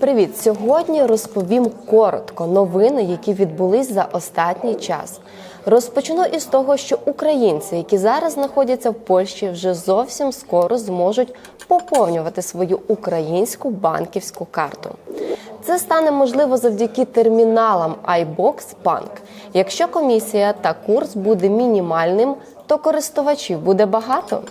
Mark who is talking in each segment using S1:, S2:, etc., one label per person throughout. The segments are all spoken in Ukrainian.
S1: Привіт! Сьогодні розповім коротко новини, які відбулись за останній час. Розпочну із того, що українці, які зараз знаходяться в Польщі, вже зовсім скоро зможуть поповнювати свою українську банківську карту. Це стане можливо завдяки терміналам iBox Bank. Якщо комісія та курс буде мінімальним, то користувачів буде багато.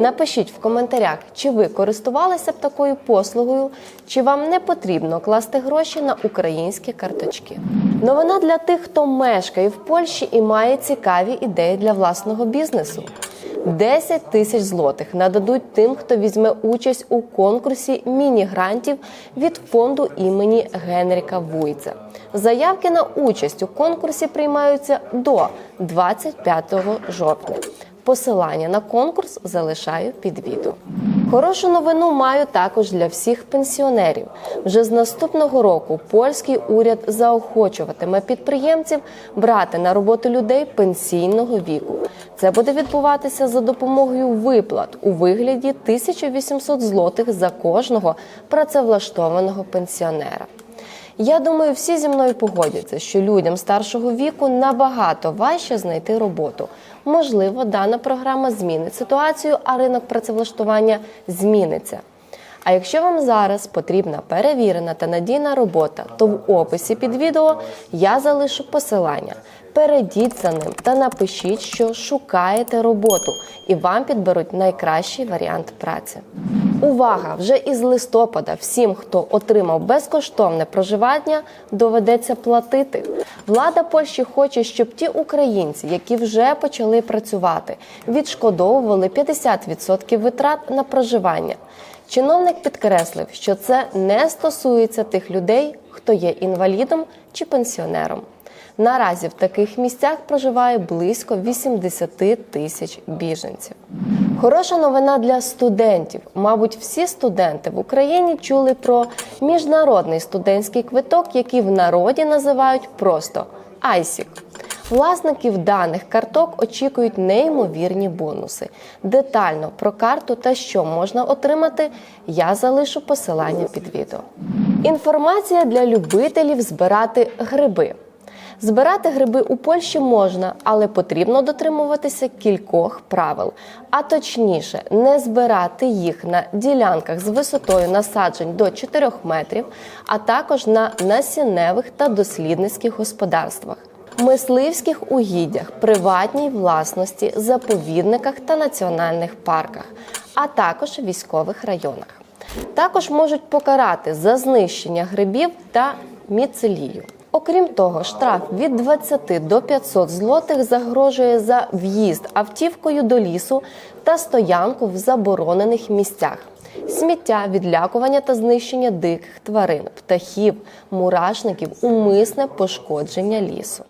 S1: Напишіть в коментарях, чи ви користувалися б такою послугою, чи вам не потрібно класти гроші на українські карточки. Новина для тих, хто мешкає в Польщі і має цікаві ідеї для власного бізнесу. 10 тисяч злотих нададуть тим, хто візьме участь у конкурсі міні-грантів від фонду імені Генріка Вуйца. Заявки на участь у конкурсі приймаються до 25 жовтня. Посилання на конкурс залишаю під відео. Хорошу новину маю також для всіх пенсіонерів. Вже з наступного року польський уряд заохочуватиме підприємців брати на роботу людей пенсійного віку. Це буде відбуватися за допомогою виплат у вигляді 1800 злотих за кожного працевлаштованого пенсіонера. Я думаю, всі зі мною погодяться, що людям старшого віку набагато важче знайти роботу. Можливо, дана програма змінить ситуацію, а ринок працевлаштування зміниться. А якщо вам зараз потрібна перевірена та надійна робота, то в описі під відео я залишу посилання. Перейдіть за ним та напишіть, що шукаєте роботу, і вам підберуть найкращий варіант праці. Увага! Вже із листопада всім, хто отримав безкоштовне проживання, доведеться платити. Влада Польщі хоче, щоб ті українці, які вже почали працювати, відшкодовували 50% витрат на проживання. Чиновник підкреслив, що це не стосується тих людей, хто є інвалідом чи пенсіонером. Наразі в таких місцях проживає близько 80 тисяч біженців. Хороша новина для студентів. Мабуть, всі студенти в Україні чули про міжнародний студентський квиток, який в народі називають просто ISIC. Власників даних карток очікують неймовірні бонуси. Детально про карту та що можна отримати, я залишу посилання під відео. Інформація для любителів збирати гриби. Збирати гриби у Польщі можна, але потрібно дотримуватися кількох правил. А точніше, не збирати їх на ділянках з висотою насаджень до 4 метрів, а також на насінневих та дослідницьких господарствах. Мисливських угіддях, приватній власності, заповідниках та національних парках, а також військових районах. Також можуть покарати за знищення грибів та міцелію. Окрім того, штраф від 20 до 500 злотих загрожує за в'їзд автівкою до лісу та стоянку в заборонених місцях. Сміття, відлякування та знищення диких тварин, птахів, мурашників, умисне пошкодження лісу.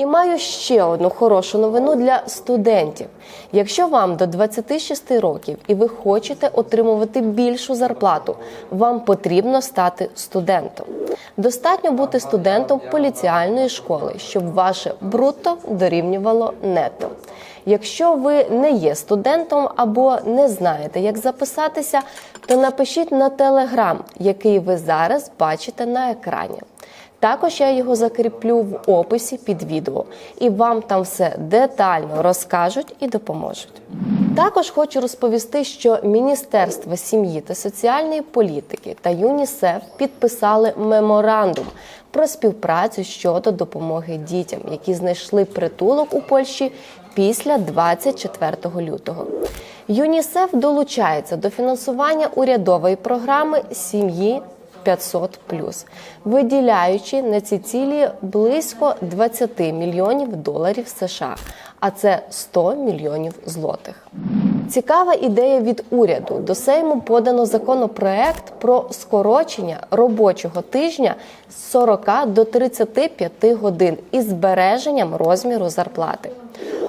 S1: І маю ще одну хорошу новину для студентів. Якщо вам до 26 років і ви хочете отримувати більшу зарплату, вам потрібно стати студентом. Достатньо бути студентом поліціальної школи, щоб ваше брутто дорівнювало нето. Якщо ви не є студентом або не знаєте, як записатися, то напишіть на телеграм, який ви зараз бачите на екрані. Також я його закріплю в описі під відео, і вам там все детально розкажуть і допоможуть. Також хочу розповісти, що Міністерство сім'ї та соціальної політики та ЮНІСЕФ підписали меморандум про співпрацю щодо допомоги дітям, які знайшли притулок у Польщі після 24 лютого. ЮНІСЕФ долучається до фінансування урядової програми сім'ї 500 виділяючи на ці цілі близько 20 мільйонів доларів США, а це 100 мільйонів злотих. Цікава ідея від уряду. До Сейму подано законопроект про скорочення робочого тижня з 40 до 35 годин із збереженням розміру зарплати.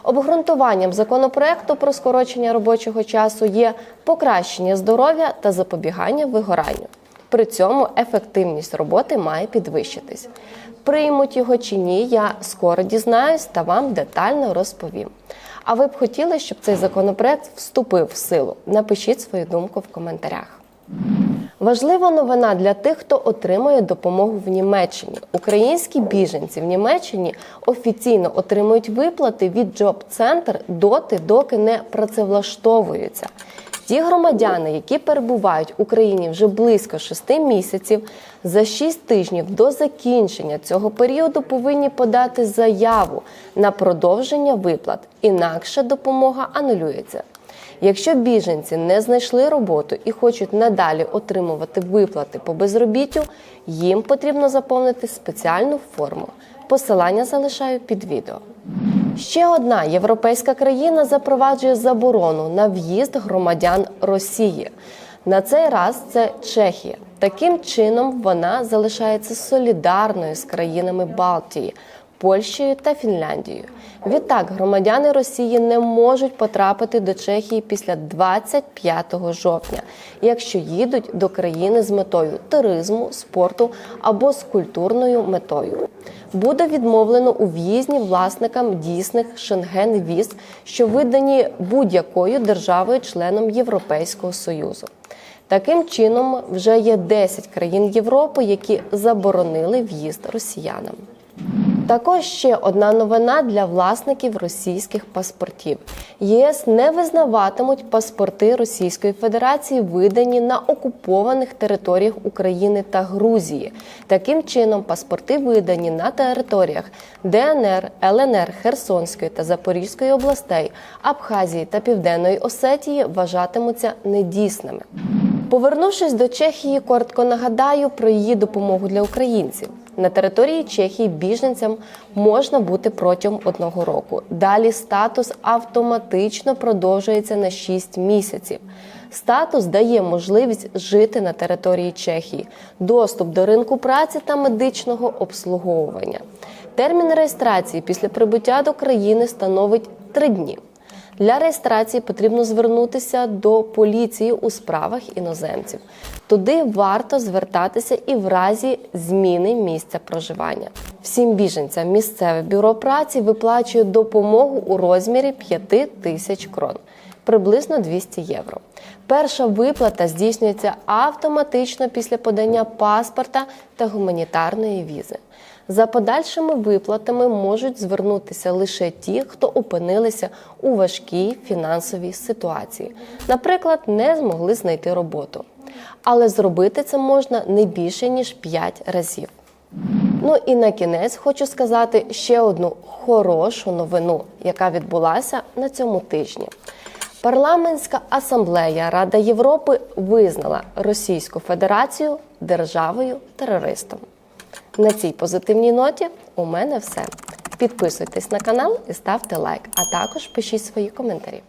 S1: Обґрунтуванням законопроекту про скорочення робочого часу є покращення здоров'я та запобігання вигоранню. При цьому ефективність роботи має підвищитись. Приймуть його чи ні, я скоро дізнаюсь та вам детально розповім. А ви б хотіли, щоб цей законопроект вступив в силу? Напишіть свою думку в коментарях. Важлива новина для тих, хто отримує допомогу в Німеччині. Українські біженці в Німеччині офіційно отримують виплати від Джоб Центр доти, доки не працевлаштовуються. Ті громадяни, які перебувають в Україні вже близько 6 місяців, за 6 тижнів до закінчення цього періоду повинні подати заяву на продовження виплат, інакше допомога анулюється. Якщо біженці не знайшли роботу і хочуть надалі отримувати виплати по безробіттю, їм потрібно заповнити спеціальну форму. Посилання залишаю під відео. Ще одна європейська країна запроваджує заборону на в'їзд громадян Росії. На цей раз це Чехія. Таким чином вона залишається солідарною з країнами Балтії. Польщею та Фінляндією. Відтак, громадяни Росії не можуть потрапити до Чехії після 25 жовтня, якщо їдуть до країни з метою туризму, спорту або з культурною метою. Буде відмовлено у в'їзді власникам дійсних шенген-віз, що видані будь-якою державою-членом Європейського союзу. Таким чином, вже є 10 країн Європи, які заборонили в'їзд росіянам. Також ще одна новина для власників російських паспортів. ЄС не визнаватимуть паспорти Російської Федерації, видані на окупованих територіях України та Грузії. Таким чином, паспорти, видані на територіях ДНР, ЛНР, Херсонської та Запорізької областей, Абхазії та Південної Осетії, вважатимуться недійсними. Повернувшись до Чехії, коротко нагадаю про її допомогу для українців. На території Чехії біженцям можна бути протягом одного року. Далі статус автоматично продовжується на 6 місяців. Статус дає можливість жити на території Чехії, доступ до ринку праці та медичного обслуговування. Термін реєстрації після прибуття до країни становить 3 дні. Для реєстрації потрібно звернутися до поліції у справах іноземців. Туди варто звертатися і в разі зміни місця проживання. Всім біженцям місцеве бюро праці виплачує допомогу у розмірі 5 тисяч крон, приблизно 200 євро. Перша виплата здійснюється автоматично після подання паспорта та гуманітарної візи. За подальшими виплатами можуть звернутися лише ті, хто опинилися у важкій фінансовій ситуації, наприклад, не змогли знайти роботу. Але зробити це можна не більше ніж 5 разів. Ну і на кінець хочу сказати ще одну хорошу новину, яка відбулася на цьому тижні. Парламентська асамблея Рада Європи визнала Російську Федерацію державою терористом. На цій позитивній ноті у мене все. Підписуйтесь на канал і ставте лайк, а також пишіть свої коментарі.